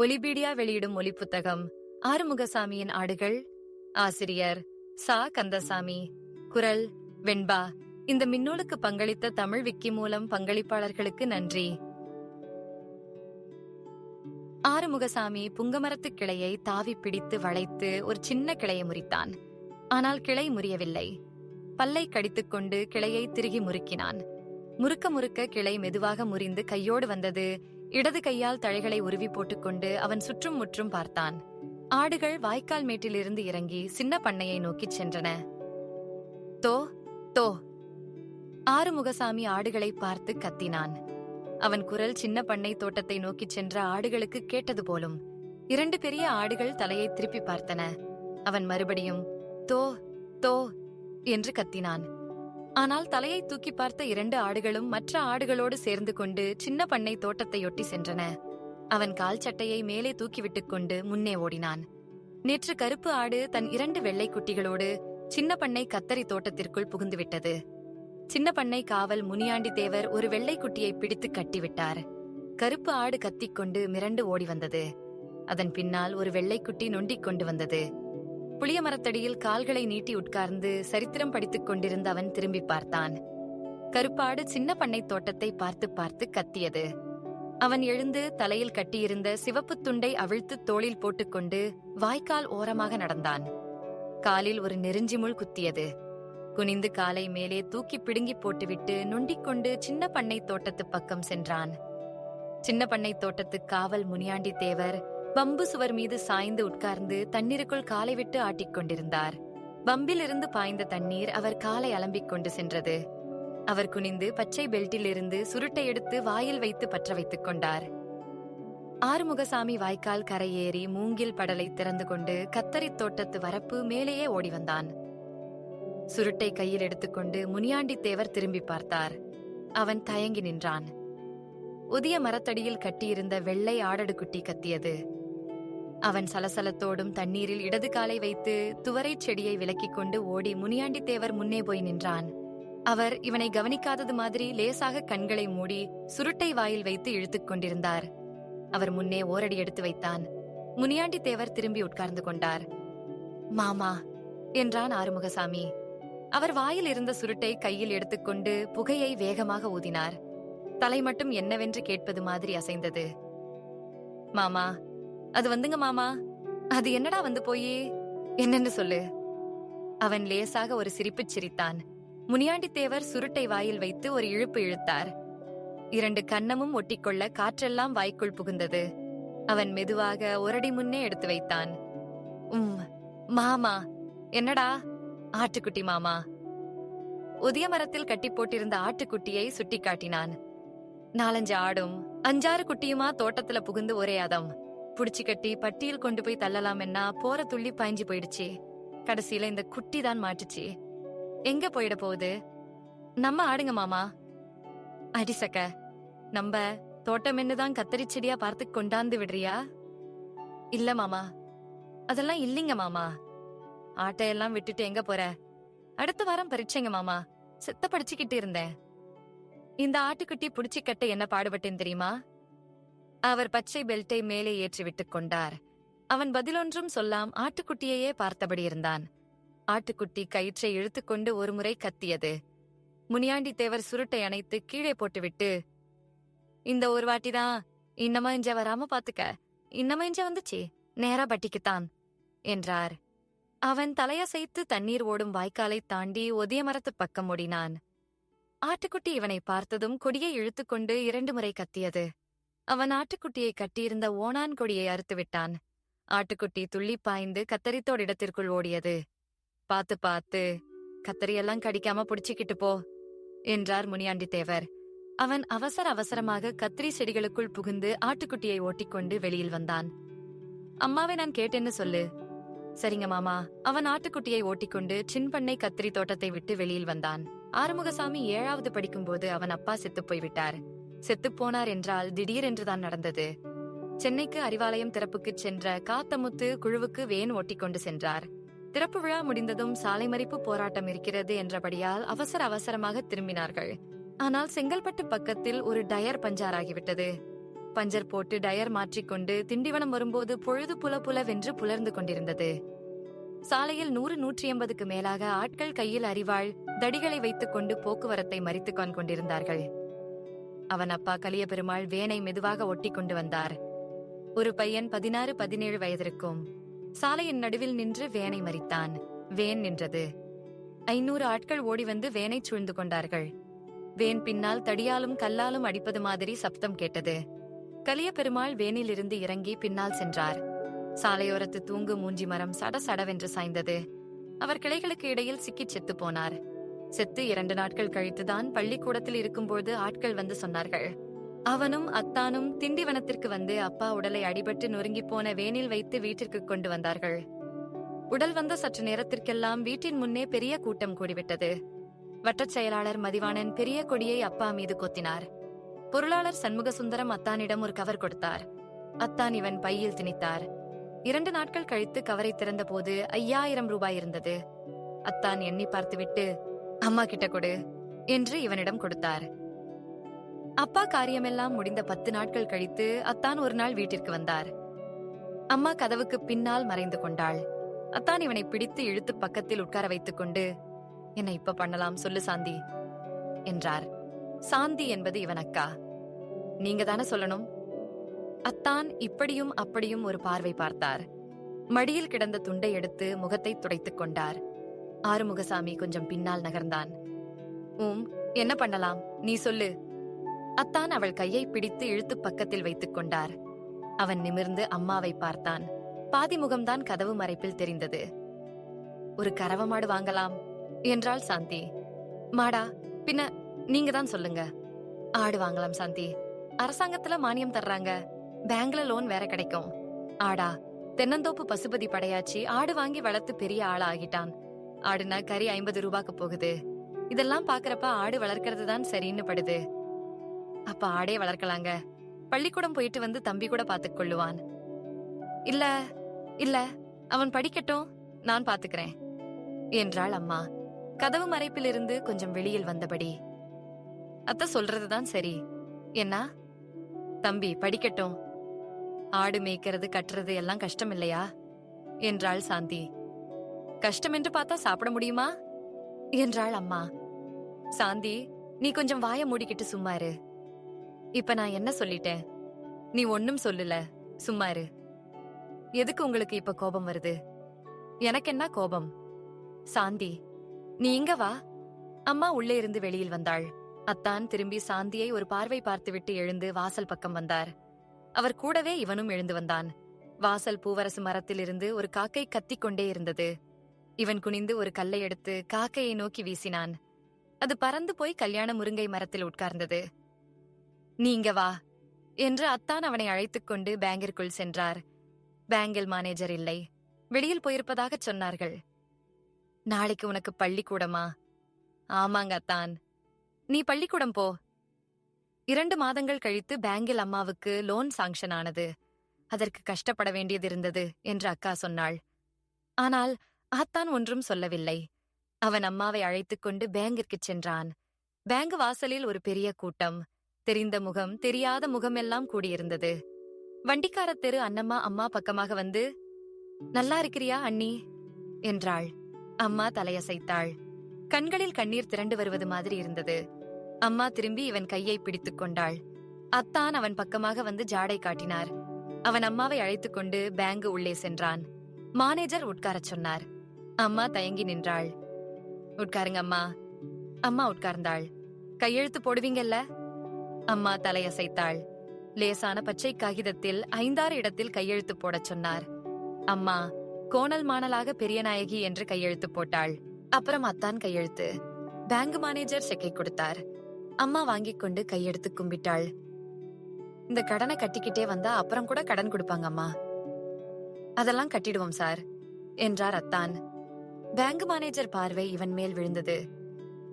ஒலிபீடியா வெளியிடும் ஒலிப்புத்தகம் ஆறுமுகசாமியின் ஆடுகள் ஆசிரியர் சா. கந்தசாமி குரல் வெண்பா. இந்த மின்னூலுக்கு பங்களித்த தமிழ் விக்கி மூலம் பங்களிப்பாளர்களுக்கு நன்றி. ஆறுமுகசாமி புங்கமரத்து கிளையை தாவி பிடித்து வளைத்து ஒரு சின்ன கிளையை முறித்தான். ஆனால் கிளை முறியவில்லை. பல்லை கடித்துக்கொண்டு கிளையை திருகி முறுக்கினான். முறுக்க முறுக்க கிளை மெதுவாக முறிந்து கையோடு வந்தது இடது கையால் தழைகளை உருவி போட்டுக்கொண்டு அவன் சுற்றும் முற்றும் பார்த்தான். ஆடுகள் வாய்க்கால் மேட்டிலிருந்து இறங்கி சின்ன பண்ணையை நோக்கிச் சென்றன. தோ தோ. ஆறுமுகசாமி ஆடுகளை பார்த்து கத்தினான். அவன் குரல் சின்ன பண்ணை தோட்டத்தை நோக்கிச் சென்ற ஆடுகளுக்கு கேட்டது போலும் இரண்டு பெரிய ஆடுகள் தலையை திருப்பி பார்த்தன. அவன் மறுபடியும் தோ தோ என்று கத்தினான். ஆனால் தலையை தூக்கி பார்த்த இரண்டு ஆடுகளும் மற்ற ஆடுகளோடு சேர்ந்து கொண்டு சின்ன பண்ணை தோட்டத்தையொட்டி சென்றன. அவன் கால் சட்டையை மேலே தூக்கிவிட்டுக் கொண்டு முன்னே ஓடினான். நேற்று கருப்பு ஆடு தன் இரண்டு வெள்ளை குட்டிகளோடு சின்ன பண்ணை கத்தரி தோட்டத்திற்குள் புகுந்துவிட்டது சின்ன பண்ணை காவல் முனியாண்டி தேவர் ஒரு வெள்ளை குட்டியை பிடித்து கட்டிவிட்டார். கருப்பு ஆடு கத்திக்கொண்டு மிரண்டு ஓடி வந்தது. அதன் பின்னால் ஒரு வெள்ளைக்குட்டி நொண்டிக் கொண்டு வந்தது. புளிய மரத்தடியில் கால்களை நீட்டி உட்கார்ந்து சரித்திரம் படித்துக் கொண்டிருந்த அவன் திரும்பி பார்த்தான். கருப்பாடு சின்ன பண்ணை தோட்டத்தை பார்த்து பார்த்து கத்தியது. அவன் எழுந்து தலையில் கட்டியிருந்த சிவப்பு துண்டை அவிழ்த்து தோளில் போட்டுக்கொண்டு வாய்க்கால் ஓரமாக நடந்தான். காலில் ஒரு நெருஞ்சி முள் குத்தியது. குனிந்து காலை மேலே தூக்கி பிடுங்கி போட்டுவிட்டு நொண்டிக்கொண்டு சின்ன பண்ணை தோட்டத்து பக்கம் சென்றான். சின்ன பண்ணை தோட்டத்து காவல் முனியாண்டி தேவர் பம்பு சுவர் மீது சாய்ந்து உட்கார்ந்து தண்ணீருக்குள் காலை விட்டு ஆட்டிக் கொண்டிருந்தார். பம்பிலிருந்து பாய்ந்த தண்ணீர் அவர் காலை அலம்பிக் கொண்டு சென்றது. அவர் குனிந்து பச்சை பெல்ட்டிலிருந்து சுருட்டை எடுத்து வாயில் வைத்து பற்ற வைத்துக் கொண்டார். ஆறுமுகசாமி வாய்க்கால் கரையேறி மூங்கில் படலை திறந்து கொண்டு கத்தரித் தோட்டத்து வரப்பு மேலேயே ஓடி வந்தான். சுருட்டை கையில் எடுத்துக்கொண்டு முனியாண்டி தேவர் திரும்பி பார்த்தார். அவன் தயங்கி நின்றான். உதிய மரத்தடியில் கட்டியிருந்த வெள்ளை ஆடடு குட்டி கத்தியது. அவன் சலசலத்தோடும் தண்ணீரில் இடது காலை வைத்து துவரைச் செடியை விலக்கிக் கொண்டு ஓடி முனியாண்டி தேவர் முன்னே போய் நின்றான். அவர் இவனை கவனிக்காதது மாதிரி லேசாக கண்களை மூடி சுருட்டை வாயில் வைத்து இழுத்துக் கொண்டிருந்தார். அவர் முன்னே ஓரடி எடுத்து வைத்தான். முனியாண்டி தேவர் திரும்பி உட்கார்ந்து கொண்டார். மாமா என்றான் ஆறுமுகசாமி. அவர் வாயில் இருந்த சுருட்டை கையில் எடுத்துக்கொண்டு புகையை வேகமாக ஊதினார். தலை மட்டும் என்னவென்று கேட்பது மாதிரி அசைந்தது. மாமா அது வந்துங்க மாமா. அது என்னடா வந்து போய்? என்னன்னு சொல்லு. அவன் லேசாக ஒரு சிரிப்புச் சிரித்தான். முனியாண்டித்தேவர் சுருட்டை வாயில் வைத்து ஒரு இழுப்பு இழுத்தார். இரண்டு கன்னமும் ஒட்டிக்கொள்ள காற்றெல்லாம் வாய்க்குள் புகுந்தது. அவன் மெதுவாக ஒரடி முன்னே எடுத்து வைத்தான். உம் மாமா என்னடா? ஆட்டுக்குட்டி மாமா. உதிய மரத்தில் கட்டி போட்டிருந்த ஆட்டுக்குட்டியை சுட்டி காட்டினான். நாலஞ்சு ஆடும் அஞ்சாறு குட்டியுமா தோட்டத்துல புகுந்து ஒரே அதம். புடிச்சு கட்டி பட்டியில் கொண்டு போய் தள்ளலாம்னா போற துள்ளி பாய்ஞ்சு போயிடுச்சு. கடைசியில இந்த குட்டி தான் மாட்டுச்சு. எங்க போயிட போகுது? நம்ம ஆடுங்க மாமா. அடிசக்க நம்ம தோட்டம் என்னதான் கத்தரி செடியா பார்த்து கொண்டாந்து விடுறியா? இல்ல மாமா. அதெல்லாம் இல்லைங்க மாமா. ஆட்டையெல்லாம் விட்டுட்டு எங்க போற? அடுத்த வாரம் பரீட்சைங்க மாமா. சித்த படிச்சுக்கிட்டு இருந்தேன். இந்த ஆட்டுக்குட்டி புடிச்சு கட்ட என்ன பாடுபட்டேன் தெரியுமா? அவர் பச்சை பெல்ட்டை மேலே ஏற்றி விட்டுக் கொண்டார். அவன் பதிலொன்றும் சொல்லாம் ஆட்டுக்குட்டியையே பார்த்தபடி இருந்தான். ஆட்டுக்குட்டி கயிற்றை இழுத்துக்கொண்டு ஒருமுறை கத்தியது. முனியாண்டி தேவர் சுருட்டை அணைத்து கீழே போட்டுவிட்டு இந்த ஒரு வாட்டிதான் இன்னமா இஞ்ச வராம பாத்துக்க இன்னமா இஞ்ச வந்துச்சு நேரா பட்டிக்குத்தான் என்றார். அவன் தலையசைத்து தண்ணீர் ஓடும் வாய்க்காலை தாண்டி ஒதிய மரத்து பக்கம் ஓடினான். ஆட்டுக்குட்டி இவனை பார்த்ததும் கொடியை இழுத்துக்கொண்டு இரண்டு முறை கத்தியது. அவன் ஆட்டுக்குட்டியை கட்டியிருந்த ஓணான் கொடியை அறுத்து விட்டான். ஆட்டுக்குட்டி துள்ளி பாய்ந்து கத்தரித்தோட இடத்திற்குள் ஓடியது. பார்த்து பார்த்து கத்தரியெல்லாம் கடிக்காம புடிச்சுக்கிட்டு போ என்றார் முனியாண்டி தேவர் அவன் அவசர அவசரமாக கத்திரி செடிகளுக்குள் புகுந்து ஆட்டுக்குட்டியை ஓட்டிக்கொண்டு வெளியில் வந்தான். அம்மாவை நான் கேட்டேன்னு சொல்லு. சரிங்க மாமா. அவன் ஆட்டுக்குட்டியை ஓட்டிக்கொண்டு சின்பண்ணை கத்திரி தோட்டத்தை விட்டு வெளியில் வந்தான். ஆறுமுகசாமி ஏழாவது படிக்கும்போது அவன் அப்பா செத்துப் போய்விட்டார். செத்துப் போனார் என்றால் திடீரென்றுதான் நடந்தது. சென்னைக்கு அறிவாலயம் திறப்புக்குச் சென்ற காத்தமுத்து குழுவுக்கு வேன் ஓட்டிக்கொண்டு சென்றார். திறப்பு விழா முடிந்ததும் சாலை மறிப்பு போராட்டம் இருக்கிறது என்றபடியால் அவசர அவசரமாக திரும்பினார்கள். ஆனால் செங்கல்பட்டு பக்கத்தில் ஒரு டயர் பஞ்சார் ஆகிவிட்டது பஞ்சர் போட்டு டயர் மாற்றிக்கொண்டு திண்டிவனம் வரும்போது பொழுது புல புலவென்று புலர்ந்து கொண்டிருந்தது. சாலையில் நூறு நூற்றி எண்பதுக்கு மேலாக ஆட்கள் கையில் அறிவாள் தடிகளை வைத்துக் கொண்டு போக்குவரத்தை மறித்துக் கொண்டிருந்தார்கள். அவன் அப்பா கலிய பெருமாள் வேனை மெதுவாக ஒட்டி கொண்டு வந்தார். ஒரு பையன் பதினாறு பதினேழு வயதிற்கும் சாலையின் நடுவில் நின்று வேனை மறித்தான். வேன் நின்றது. ஐநூறு ஆட்கள் ஓடி வந்து வேனை சூழ்ந்து கொண்டார்கள். வேன் பின்னால் தடியாலும் கல்லாலும் அடிப்பது மாதிரி சப்தம் கேட்டது. கலிய பெருமாள் வேனிலிருந்து இறங்கி பின்னால் சென்றார். சாலையோரத்து தூங்கு மூஞ்சி மரம் சட சடவென்று சாய்ந்தது. அவர் கிளைகளுக்கு இடையில் சிக்கிச் செத்து போனார். செத்து இரண்டு நாட்கள் கழித்துதான் பள்ளிக்கூடத்தில் இருக்கும்போது ஆட்கள் வந்து சொன்னார்கள். அவனும் அத்தானும் திண்டிவனத்திற்கு வந்து அப்பா உடலை அடிபட்டு நொறுங்கி போன வேனில் வைத்து வீட்டிற்கு கொண்டு வந்தார்கள். உடல் வந்த சற்று நேரத்திற்கெல்லாம் வீட்டின் முன்னே பெரிய கூட்டம் கூடிவிட்டது. வட்டச் செயலாளர் மதிவாணன் பெரிய கொடியை அப்பா மீது கொத்தினார். பொருளாளர் சண்முக சுந்தரம் அத்தானிடம் ஒரு கவர் கொடுத்தார். அத்தான் இவன் பையில் திணித்தார். இரண்டு நாட்கள் கழித்து கவரை திறந்தபோது ஐயாயிரம் ரூபாய் இருந்தது. அத்தான் எண்ணி பார்த்துவிட்டு அம்மா கிட்ட கொடு என்று இவனிடம் கொடுத்தார். அப்பா காரியமெல்லாம் முடிந்த பத்து நாட்கள் கழித்து அத்தான் ஒரு நாள் வீட்டிற்கு வந்தார். அம்மா கதவுக்கு பின்னால் மறைந்து கொண்டாள். அத்தான் இவனை பிடித்து இழுத்து பக்கத்தில் உட்கார வைத்துக் கொண்டு என்ன இப்ப பண்ணலாம் சொல்லு சாந்தி என்றார். சாந்தி என்பது இவன் அக்கா. நீங்க தானே சொல்லணும்? அத்தான் இப்படியும் அப்படியும் ஒரு பார்வை பார்த்தார். மடியில் கிடந்த துண்டை எடுத்து முகத்தை துடைத்துக் கொண்டார். ஆறுமுகசாமி கொஞ்சம் பின்னால் நகர்ந்தான். உம் என்ன பண்ணலாம்? நீ சொல்லு. அத்தான் அவள் கையை பிடித்து இழுத்து பக்கத்தில் வைத்துக் கொண்டார். அவன் நிமிர்ந்து அம்மாவை பார்த்தான். பாதி முகம்தான் கதவு மறைப்பில் தெரிந்தது. ஒரு கறவ மாடு வாங்கலாம். என்றாள் சாந்தி. மாடா பின்ன நீங்க தான் சொல்லுங்க. ஆடு வாங்கலாம் சாந்தி. அரசாங்கத்துல மானியம் தர்றாங்க. பேங்க்ல லோன் வேற கிடைக்கும். ஆடா தென்னந்தோப்பு பசுபதி படையாச்சி ஆடு வாங்கி வளர்த்து பெரிய ஆளா ஆகிட்டான். ஆடுனா கறி ஐம்பது ரூபாக்கு போகுது. இதெல்லாம் பாக்குறப்ப ஆடு வளர்க்கறது தான் சரின்னு படுது. அப்ப ஆடே வளர்க்கலாங்க. பள்ளிக்கூடம் போயிட்டு வந்து தம்பி கூட பாத்துக் கொள்ளுவான். இல்ல இல்ல அவன் படிக்கட்டும் நான் பாத்துக்கிறேன் என்றாள் அம்மா. கதவு மறைப்பிலிருந்து கொஞ்சம் வெளியில் வந்தபடி. அத்த சொல்றதுதான் சரி. என்ன? தம்பி படிக்கட்டும். ஆடு மேய்க்கிறது கட்டுறது எல்லாம் கஷ்டம் இல்லையா என்றாள் சாந்தி. கஷ்டம் என்று பார்த்தா சாப்பிட முடியுமா? என்றாள் அம்மா. சாந்தி நீ கொஞ்சம் வாய மூடிக்கிட்டு சும்மாரு இப்ப நான் என்ன சொல்லிட்டேன்? நீ ஒன்னும் சொல்லல. சும்மாரு எதுக்கு உங்களுக்கு இப்ப கோபம் வருது? எனக்கு என்ன கோபம். சாந்தி நீ இங்க வா. அம்மா உள்ளே இருந்து வெளியில் வந்தாள். அத்தான் திரும்பி சாந்தியை ஒரு பார்வை பார்த்துவிட்டு எழுந்து வாசல் பக்கம் வந்தார். அவர் கூடவே இவனும் எழுந்து வந்தான். வாசல் பூவரசு மரத்திலிருந்து ஒரு காக்கை கத்திக் கொண்டே இருந்தது. இவன் குனிந்து ஒரு கல்லை எடுத்து காக்கையை நோக்கி வீசினான். அது பறந்து போய் கல்யாண முருங்கை மரத்தில் உட்கார்ந்தது. நீங்க வா என்று அத்தான் அவனை அழைத்துக் கொண்டு பேங்கிற்குள் சென்றார். பேங்கில் மேனேஜர் இல்லை. வெளியில் போயிருப்பதாக சொன்னார்கள். நாளைக்கு உனக்கு பள்ளிக்கூடமா? ஆமாங்க அத்தான். நீ பள்ளிக்கூடம் போ. இரண்டு மாதங்கள் கழித்து பேங்கில் அம்மாவுக்கு லோன் சாங்ஷன் ஆனது. அதற்கு கஷ்டப்பட வேண்டியது இருந்தது என்று அக்கா சொன்னாள். ஆனால் அத்தான் ஒன்றும் சொல்லவில்லை. அவன் அம்மாவை அழைத்துக் கொண்டு பேங்கிற்குச் சென்றான். பேங்க் வாசலில் ஒரு பெரிய கூட்டம். தெரிந்த முகம் தெரியாத முகமெல்லாம் கூடியிருந்தது. வண்டிக்கார தெரு அன்னம்மா அம்மா பக்கமாக வந்து நல்லா இருக்கிறியா அண்ணி? என்றாள். அம்மா தலையசைத்தாள். கண்களில் கண்ணீர் திரண்டு வருவது மாதிரி இருந்தது. அம்மா திரும்பி இவன் கையை பிடித்துக் கொண்டாள். அத்தான் அவன் பக்கமாக வந்து ஜாடை காட்டினார். அவன் அம்மாவை அழைத்துக் கொண்டு பேங்க் உள்ளே சென்றான். மானேஜர் உட்காரச் சொன்னார். அம்மா தயங்கி நின்றாள். உட்காருங்க அம்மா. அம்மா உட்கார்ந்தாள். கையெழுத்து போடுவீங்கல்ல? அம்மா தலையசைத்தாள். லேசான பச்சை காகிதத்தில் ஐந்தாறு இடத்தில் கையெழுத்து போடச் சொன்னார். அம்மா கோணல் மாணலாக பெரிய நாயகி என்று கையெழுத்து போட்டாள். அப்புறம் அத்தான் கையெழுத்து. பேங்க் மேனேஜர் செக்கை கொடுத்தார். அம்மா வாங்கிக் கொண்டு கையெடுத்து கும்பிட்டாள். இந்த கடனை கட்டிக்கிட்டே வந்தா அப்புறம் கூட கடன் கொடுப்பாங்க அம்மா. அதெல்லாம் கட்டிடுவோம் சார் என்றார் அத்தான். பேங்க் மேனேஜர் பார்வை இவன் மேல் விழுந்தது.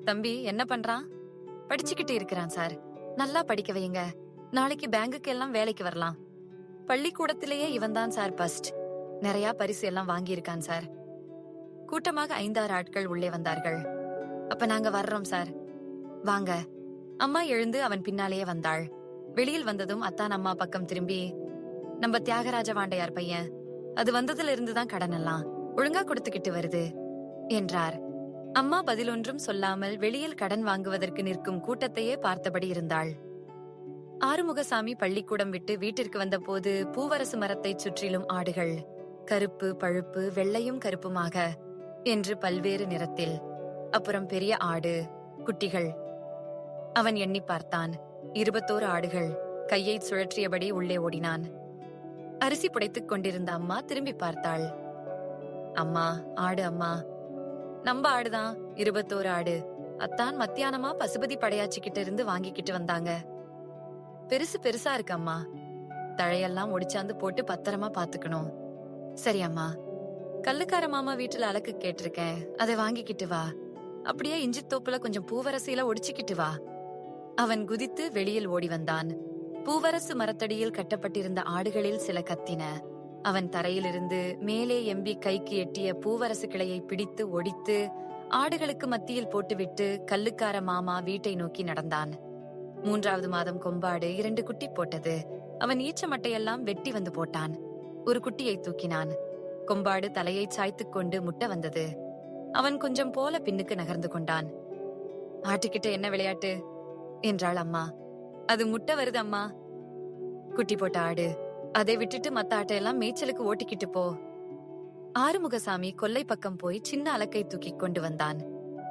தம்பி என்ன பண்றான்? படிச்சுக்கிட்டு இருக்கிறான் சார். நல்லா படிக்க வையுங்க. நாளைக்கு பேங்குக்கு எல்லாம் வேலைக்கு வரலாம். பள்ளிக்கூடத்திலேயே இவன் தான் சார் பஸ்ட் நிறைய பரிசு எல்லாம் வாங்கியிருக்கான் சார். கூட்டமாக ஐந்தாறு ஆட்கள் உள்ளே வந்தார்கள். அப்ப நாங்க வர்றோம் சார். வாங்க. அம்மா எழுந்து அவன் பின்னாலேயே வந்தாள். வெளியில் வந்ததும் அத்தான் அம்மா பக்கம் திரும்பி நம்ம தியாகராஜ வாண்டையார் பையன். அது வந்ததுல இருந்துதான் கடன் எல்லாம். ஒழுங்கா கொடுத்துக்கிட்டு வருது. என்றார். அம்மா பதிலொன்றும் சொல்லாமல் வெளியில் கடன் வாங்குவதற்கு நிற்கும் கூட்டத்தையே பார்த்தபடி இருந்தாள். ஆறுமுகசாமி பள்ளிக்கூடம் விட்டு வீட்டிற்கு வந்தபோது பூவரசு மரத்தைச் சுற்றிலும் ஆடுகள் கருப்பு பழுப்பு வெள்ளையும் கருப்புமாக என்று பல்வேறு நிறத்தில் அப்புறம் பெரிய ஆடு குட்டிகள். அவன் எண்ணி பார்த்தான். இருபத்தோரு ஆடுகள் கையை சுழற்றியபடி உள்ளே ஓடினான். அரிசி புடைத்துக் கொண்டிருந்த அம்மா திரும்பி பார்த்தாள். அம்மா ஆடு அம்மா நம்ம ஆடுதான். இருபத்தோரு ஆடு. அத்தான் மத்தியானமா பசுபதி படையாச்சிக்கிட்ட இருந்து வாங்கிக்கிட்டு வந்தாங்க. பெருசு பெருசா இருக்கம்மா தழையெல்லாம் ஒடிச்சாந்து போட்டு பத்திரமா பாத்துக்கணும். சரி அம்மா. கல்லுக்கார மாமா வீட்டுல அலக்கு கேட்டிருக்கேன். அதை வாங்கிக்கிட்டு வா. அப்படியே இஞ்சி தோப்புல கொஞ்சம் பூவரசியில ஒடிச்சுக்கிட்டு வா. அவன் குதித்து வெளியில் ஓடி வந்தான். பூவரசு மரத்தடியில் கட்டப்பட்டிருந்த ஆடுகளில் சில கத்தின. அவன் தரையிலிருந்து மேலே எம்பி கைக்கு எட்டிய பூவரசு கிளையை பிடித்து ஒடித்து ஆடுகளுக்கு மத்தியில் போட்டுவிட்டு கல்லுக்கார மாமா வீட்டை நோக்கி நடந்தான். மூன்றாவது மாதம் கொம்பாடு இரண்டு குட்டி போட்டது. அவன் ஈச்ச மட்டையெல்லாம் வெட்டி வந்து போட்டான். ஒரு குட்டியை தூக்கினான். கொம்பாடு தலையை சாய்த்துக் கொண்டு முட்டை வந்தது. அவன் கொஞ்சம் போல பின்னுக்கு நகர்ந்து கொண்டான். ஆட்டுக்கிட்ட என்ன விளையாட்டு? என்றாள் அம்மா. அது முட்டை வருது அம்மா. குட்டி போட்ட ஆடு அதை விட்டுட்டு மத்த ஆட்டையெல்லாம் மேய்ச்சலுக்கு ஓட்டிக்கிட்டு போ. ஆறுமுகசாமி கொல்லை பக்கம் போய் சின்ன அலக்கை தூக்கி கொண்டு வந்தான்.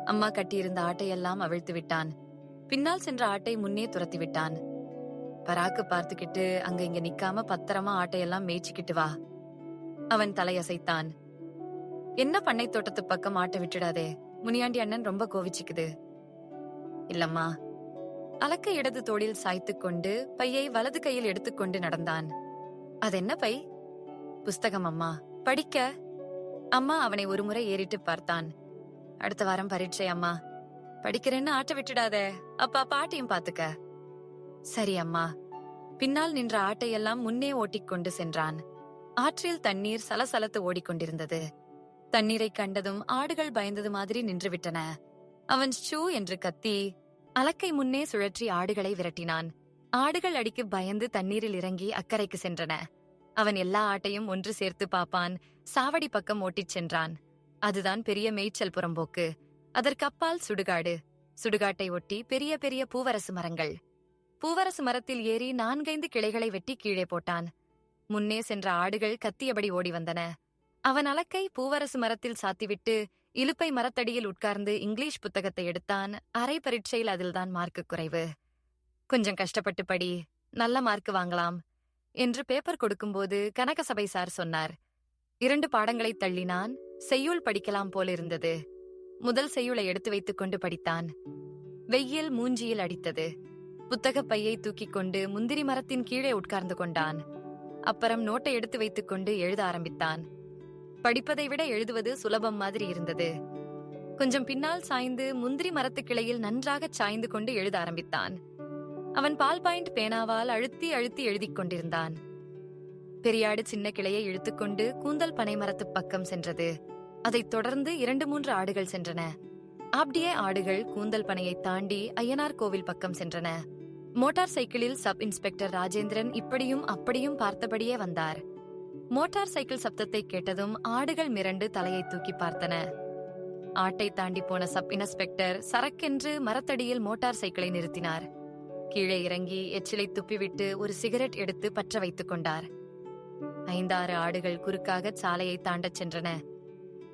அம்மா கட்டியிருந்த ஆட்டையெல்லாம் அவிழ்த்து விட்டான். பின்னால் சென்ற ஆட்டை முன்னே துரத்தி விட்டான். பராக்கு பார்த்துக்கிட்டு அங்க இங்க நிக்காம பத்திரமா ஆட்டையெல்லாம் மேய்ச்சிக்கிட்டு வா. அவன் தலையசைத்தான். என்ன பண்ணை தோட்டத்து பக்கம் ஆட்டை விட்டுடாதே? முனியாண்டி அண்ணன் ரொம்ப கோவிச்சுக்குது. இல்லம்மா. அலக்க இடது தோளில் சாய்த்து கொண்டு பையை வலது கையில் எடுத்துக்கொண்டு நடந்தான். அதென்ன பை புஸ்தகம் அம்மா படிக்க. அம்மா அவனை ஒரு முறை ஏறிட்டு பார்த்தான். அடுத்த வாரம் பரீட்சை அம்மா. படிக்கிறேன்னு ஆட்ட விட்டுடாதே. அப்பா பாட்டையும் பாத்துக்க. சரி அம்மா. பின்னால் நின்ற ஆட்டையெல்லாம் முன்னே ஓட்டிக்கொண்டு சென்றான். ஆற்றில் தண்ணீர் சலசலத்து ஓடிக்கொண்டிருந்தது. தண்ணீரை கண்டதும் ஆடுகள் பயந்தது மாதிரி நின்றுவிட்டன. அவன் ஷூ என்று கத்தி அலக்கை முன்னே சுழற்றி ஆடுகளை விரட்டினான். ஆடுகள் அடிக்கு பயந்து தண்ணீரில் இறங்கி அக்கறைக்கு சென்றன. அவன் எல்லா ஆட்டையும் ஒன்று சேர்த்து பாப்பான். சாவடி பக்கம் ஓட்டிச் சென்றான். அதுதான் பெரிய மேய்ச்சல் புறம்போக்கு. அதற்கப்பால் சுடுகாடு. சுடுகாட்டை ஒட்டி பெரிய பெரிய பூவரசு மரங்கள். பூவரசு மரத்தில் ஏறி நான்கைந்து கிளைகளை வெட்டி கீழே போட்டான். முன்னே சென்ற ஆடுகள் கத்தியபடி ஓடி வந்தன. அவன் அலக்கை பூவரசு மரத்தில் சாத்திவிட்டு இலுப்பை மரத்தடியில் உட்கார்ந்து இங்கிலீஷ் புத்தகத்தை எடுத்தான். அரை பரீட்சையில் அதில்தான் மார்க்கு குறைவு. கொஞ்சம் கஷ்டப்பட்டு படி நல்ல மார்க் வாங்கலாம் என்று பேப்பர் கொடுக்கும்போது கனகசபை சார் சொன்னார். இரண்டு பாடங்களை தள்ளினான் செய்யுள் படிக்கலாம் போலிருந்தது முதல் செய்யுளை எடுத்து வைத்துக் கொண்டு படித்தான். வெயில் மூஞ்சியில் அடித்தது. புத்தகப் பையை தூக்கிக் கொண்டு முந்திரி மரத்தின் கீழே உட்கார்ந்து கொண்டான். அப்புறம் நோட்டை எடுத்து வைத்துக் கொண்டு எழுத ஆரம்பித்தான். படிப்பதை விட எழுதுவது சுலபம் மாதிரி இருந்தது. கொஞ்சம் பின்னால் சாய்ந்து முந்திரி மரத்து கிளையில் நன்றாகச் சாய்ந்து கொண்டு எழுத ஆரம்பித்தான். அவன் பால் பாயிண்ட் பேனாவால் அழுத்தி அழுத்தி எழுதிக் கொண்டிருந்தான். பெரியாடு சின்ன கிளையை இழுத்துக்கொண்டு கூந்தல் பனை மரத்து பக்கம் சென்றது. அதைத் தொடர்ந்து இரண்டு மூன்று ஆடுகள் சென்றன. ஆப்டியே ஆடுகள் கூந்தல் பனையை தாண்டி ஐயனார் கோவில் பக்கம் சென்றன. மோட்டார் சைக்கிளில் சப் இன்ஸ்பெக்டர் ராஜேந்திரன் இப்படியும் அப்படியும் பார்த்தபடியே வந்தார். மோட்டார் சைக்கிள் சப்தத்தை கேட்டதும் ஆடுகள் மிரண்டு தலையை தூக்கி பார்த்தன. ஆட்டை தாண்டி போன சப் இன்ஸ்பெக்டர் சரக்கென்று மரத்தடியில் மோட்டார் சைக்கிளை நிறுத்தினார். கீழே இறங்கி எச்சிலை துப்பிவிட்டு ஒரு சிகரெட் எடுத்து பற்ற வைத்துக் கொண்டார். ஐந்தாறு ஆடுகள் குறுக்காக சாலையை தாண்டச் சென்றன.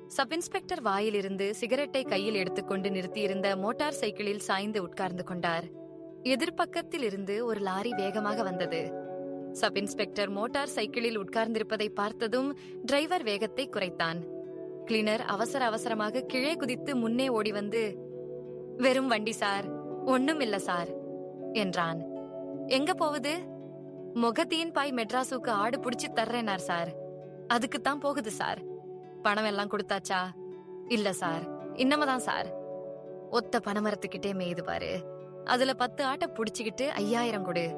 சப் இன்ஸ்பெக்டர் வாயிலிருந்து சிகரெட்டை கையில் எடுத்துக்கொண்டு நிறுத்தியிருந்த மோட்டார் சைக்கிளில் சாய்ந்து உட்கார்ந்து கொண்டார். எதிர்பக்கத்தில் இருந்து ஒரு லாரி வேகமாக வந்தது. சப் இன்ஸ்பெக்டர் மோட்டார் சைக்கிளில் உட்கார்ந்திருப்பதை பார்த்ததும் டிரைவர் வேகத்தை குறைத்தான். கிளீனர் அவசர அவசரமாக கீழே குதித்து முன்னே ஓடி வந்து வெறும் வண்டி சார் ஒண்ணும் இல்ல சார் என்றான். எங்க போகுது? முகத்தியின் பாய் மெட்ராஸுக்கு ஆடு புடிச்சு தர்றேனார் சார். அதுக்குத்தான் போகுது சார். பணம் எல்லாம் கொடுத்தாச்சா? இல்ல சார். இன்னமதான் சார். ஒத்த பணமரத்துக்கிட்டே மேயுது பாரு. அதுல பத்து ஆட்டை புடிச்சுக்கிட்டு ஐயாயிரம் கொடு.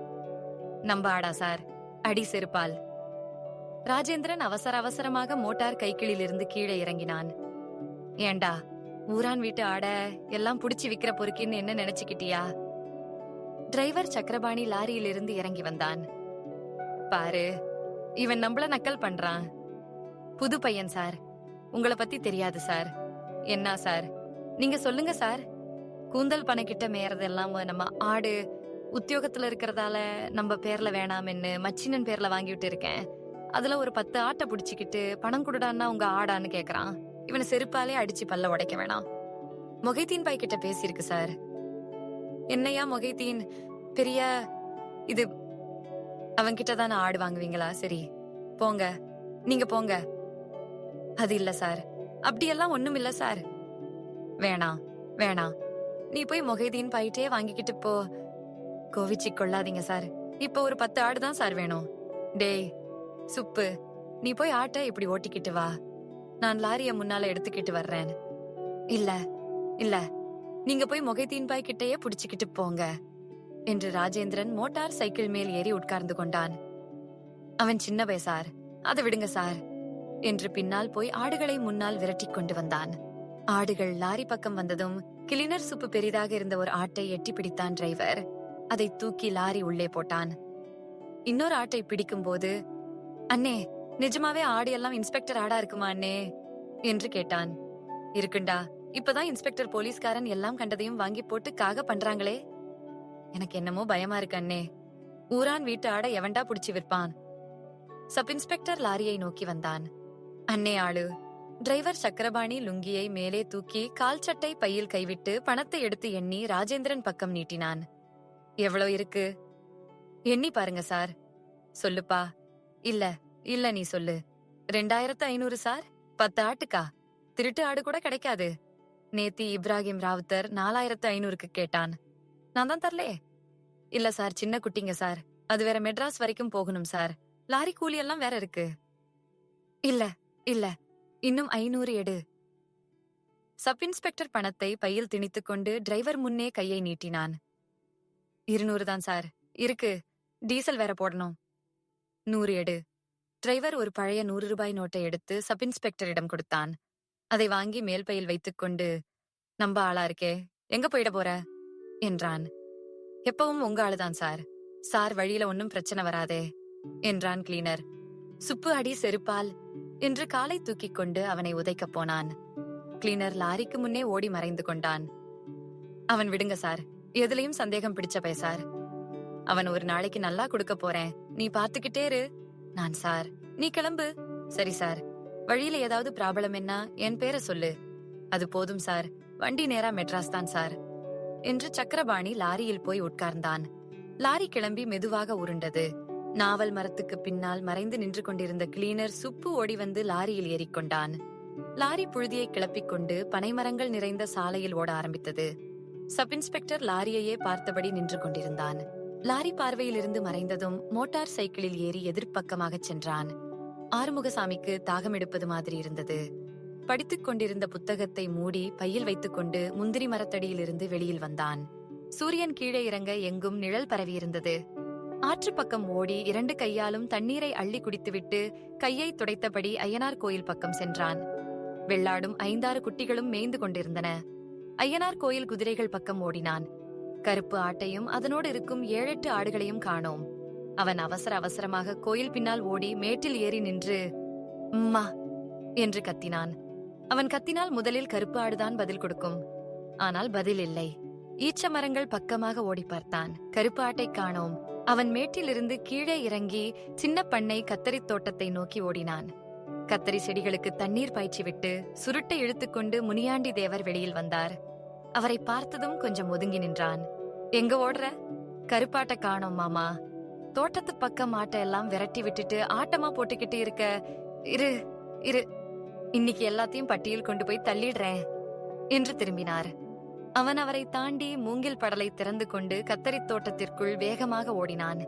நம்ப ஆடா சார். அடி செருப்பால். ராஜேந்திரன் அவசர அவசரமாக மோட்டார் கைக்கிளில் இருந்து கீழே இறங்கினான். ஏண்டா? ஊரான் வீட்டு ஆட எல்லாம் புடிச்சு விக்கிற பொறுக்கின்னு என்ன நினைச்சுக்கிட்டியா? டிரைவர் சக்கரபாணி லாரியிலிருந்து இறங்கி வந்தான். பாரு இவன் நம்மள நக்கல் பண்றான். புது பையன் சார். உங்களை பத்தி தெரியாது சார். என்ன சார்? நீங்க சொல்லுங்க சார். கூந்தல் பணக்கிட்ட மேயறதெல்லாம் நம்ம ஆடு உத்தியோகத்துல இருக்கிறதால நம்ம பேர்ல வேணாம்னு மச்சினன் பேர்ல வாங்கி விட்டு இருக்கேன். அதுல ஒரு பத்து ஆட்டை புடிச்சுக்கிட்டு பணம் கொடுடான்னா உங்க ஆடான்னு கேக்குறான். இவனை செருப்பாலே அடிச்சு பல்ல உடைக்க வேணாம். மொகைதீன் பாய் கிட்ட பேசியிருக்கு சார். என்னையா மொகைதீன் பெரிய இது அவன்கிட்ட தான் ஆடு வாங்குவீங்களா? சரி போங்க. நீங்க போங்க. அது இல்ல சார். அப்படியெல்லாம் ஒண்ணும் இல்ல சார். வேணாம் வேணாம் நீ போய் மொகைதீன் பாயிட்டே வாங்கிக்கிட்டு போ. கோவிச்சி கொள்ளாதீங்க சார். இப்போ ஒரு பத்து ஆடு தான் சார் வேணும். டேய் சுப்பு நீ போய் ஆட்டை இப்படி ஓட்டிக்கிட்டு வா. நான் லாரிய முன்னால எடுத்துக்கிட்டு வர்றேன். இல்ல இல்ல. நீங்க போய் மொகைதீன் பாய் கிட்டயே புடிச்சுக்கிட்டு போங்க என்று ராஜேந்திரன் மோட்டார் சைக்கிள் மேல் ஏறி உட்கார்ந்து கொண்டான். அவன் சின்னவை சார். அதை விடுங்க சார் என்று பின்னால் போய் ஆடுகளை முன்னால் விரட்டிக் கொண்டு வந்தான். ஆடுகள் லாரி பக்கம் வந்ததும் கிளினர் சுப்பு பெரிதாக இருந்த ஒரு ஆட்டை எட்டி பிடித்தான் டிரைவர். அதை தூக்கி லாரி உள்ளே போட்டான். இன்னொரு ஆட்டை பிடிக்கும் போது அண்ணே நிஜமாவே ஆடு எல்லாம் இன்ஸ்பெக்டர் ஆடா இருக்குமா அண்ணே? என்று கேட்டான். இருக்குண்டா. இப்பதான் இன்ஸ்பெக்டர் போலீஸ்காரன் எல்லாம் கண்டதையும் வாங்கி போட்டு காக பண்றாங்களே. எனக்கு என்னமோ பயமா இருக்கு அண்ணே. ஊரான் வீட்டு ஆட எவன்டா புடிச்சு விற்பான்? சப் இன்ஸ்பெக்டர் லாரியை நோக்கி வந்தான். அண்ணே ஆளு டிரைவர் சக்கரபாணி லுங்கியை மேலே தூக்கி கால் சட்டை பையில் கைவிட்டு பணத்தை எடுத்து எண்ணி ராஜேந்திரன் பக்கம் நீட்டினான். எவ்வளோ இருக்கு? எண்ணி பாருங்க சார். சொல்லுப்பா. இல்ல இல்ல நீ சொல்லு. ரெண்டாயிரத்து ஐநூறு சார்? பத்து ஆட்டுக்கா? திருட்டு ஆடு கூட கிடைக்காது. நேத்தி இப்ராஹிம் ராவுத்தர் நாலாயிரத்து ஐநூறுக்கு கேட்டான். நான் தான் தரலே. இல்ல சார் சின்ன குட்டிங்க சார். அது வேற மெட்ராஸ் வரைக்கும் போகணும் சார். லாரி கூலி எல்லாம் வேற இருக்கு. இல்ல இல்ல. இன்னும் ஐநூறு எடு. சப் இன்ஸ்பெக்டர் பணத்தை பையில் திணித்துக் கொண்டு டிரைவர் முன்னே கையை நீட்டினான். இருநூறு தான் சார். இருக்கு. டீசல் வேற போடணும். நூறு எடு. டிரைவர் ஒரு பழைய நூறு ரூபாய் நோட்டை எடுத்து சப் இன்ஸ்பெக்டரிடம் கொடுத்தான். அதை வாங்கி மேல் பையில் வைத்துக்கொண்டு நம்ப ஆளா இருக்கே எங்க போயிட போற? என்றான். எப்பவும் உங்க ஆளுதான் சார். சார் வழியில ஒன்னும் பிரச்சனை வராதே என்றான் கிளீனர். சுப்பு அடி செருப்பால் என்று காலை தூக்கிக் கொண்டு அவனை உதைக்கப் போனான். கிளீனர் லாரிக்கு முன்னே ஓடி மறைந்து கொண்டான். அவன் விடுங்க சார். எதுலயும் சந்தேகம் பிடிச்ச பய சார். அவன் ஒரு நாளைக்கு நல்லா கொடுக்க போறேன். நீ பாத்துக்கிட்டே இரு. நான் சார். நீ கிளம்பு. சரி சார். வழியில ஏதாவது ப்ராப்ளம் என்ன? என் பேரை சொல்லு. அது போதும் சார். வண்டி நேரா மெட்ராஸ் தான் சார். என்று சக்கரபாணி லாரியில் போய் உட்கார்ந்தான். லாரி கிளம்பி மெதுவாக உருண்டது. நாவல் மரத்துக்கு பின்னால் மறைந்து நின்று கொண்டிருந்த கிளீனர் சுப்பு ஓடி வந்து லாரியில் ஏறிக்கொண்டான். லாரி புழுதியை கிளப்பிக் கொண்டு பனைமரங்கள் நிறைந்த சாலையில் ஓட ஆரம்பித்தது. சப் இன்ஸ்பெக்டர் லாரியையே பார்த்தபடி நின்று கொண்டிருந்தான். லாரி பார்வையிலிருந்து மறைந்ததும் மோட்டார் சைக்கிளில் ஏறி எதிர்ப்பக்கமாக சென்றான். ஆறுமுகசாமிக்கு தாகம் எடுப்பது மாதிரி இருந்தது. படித்துக் கொண்டிருந்த புத்தகத்தை மூடி பையில் வைத்துக்கொண்டு முந்திரி மரத்தடியிலிருந்து வெளியில் வந்தான். சூரியன் கீழே இறங்க எங்கும் நிழல் பரவியிருந்தது ஆற்று பக்கம் ஓடி இரண்டு கையாலும் தண்ணீரை அள்ளி குடித்துவிட்டு கையை துடைத்தபடி ஐயனார் கோயில் பக்கம் சென்றான். வெள்ளாடும் ஐந்தாறு குட்டிகளும் மேய்ந்து கொண்டிருந்தன. ஐயனார் கோயில் குதிரைகள் பக்கம் ஓடினான். கருப்பு ஆட்டையும் அதனோடு இருக்கும் ஏழெட்டு ஆடுகளையும் காணோம். அவன் அவசர அவசரமாக கோயில் பின்னால் ஓடி மேட்டில் ஏறி நின்று அம்மா என்று கத்தினான். அவன் கத்தினால் முதலில் கருப்பு ஆடுதான் பதில் கொடுக்கும். ஆனால் பதில் இல்லை. ஈச்ச மரங்கள் பக்கமாக ஓடி பார்த்தான். கருப்பு ஆட்டை காணோம். அவன் மேட்டிலிருந்து கீழே இறங்கி சின்ன பண்ணை கத்தரி தோட்டத்தை நோக்கி ஓடினான். கத்தரி செடிகளுக்கு தண்ணீர் பாய்ச்சிவிட்டு சுருட்டை இழுத்துக்கொண்டு முனியாண்டி தேவர் வெளியில் வந்தார். அவரை பார்த்ததும் கொஞ்சம் ஒதுங்கி நின்றான். எங்க ஓடுற? கருப்பாட்ட காணோம் மாமா. தோட்டத்து பக்கம் ஆட்டை எல்லாம் விரட்டி விட்டுட்டு ஆட்டமா போட்டுக்கிட்டு இருக்க. இரு இரு. இன்னைக்கு எல்லாத்தையும் பட்டியல் கொண்டு போய் தள்ளிடுறேன் என்று திரும்பினார். அவன் அவரை தாண்டி மூங்கில் படலை திறந்து கொண்டு கத்தரித் தோட்டத்திற்குள் வேகமாக ஓடினான்.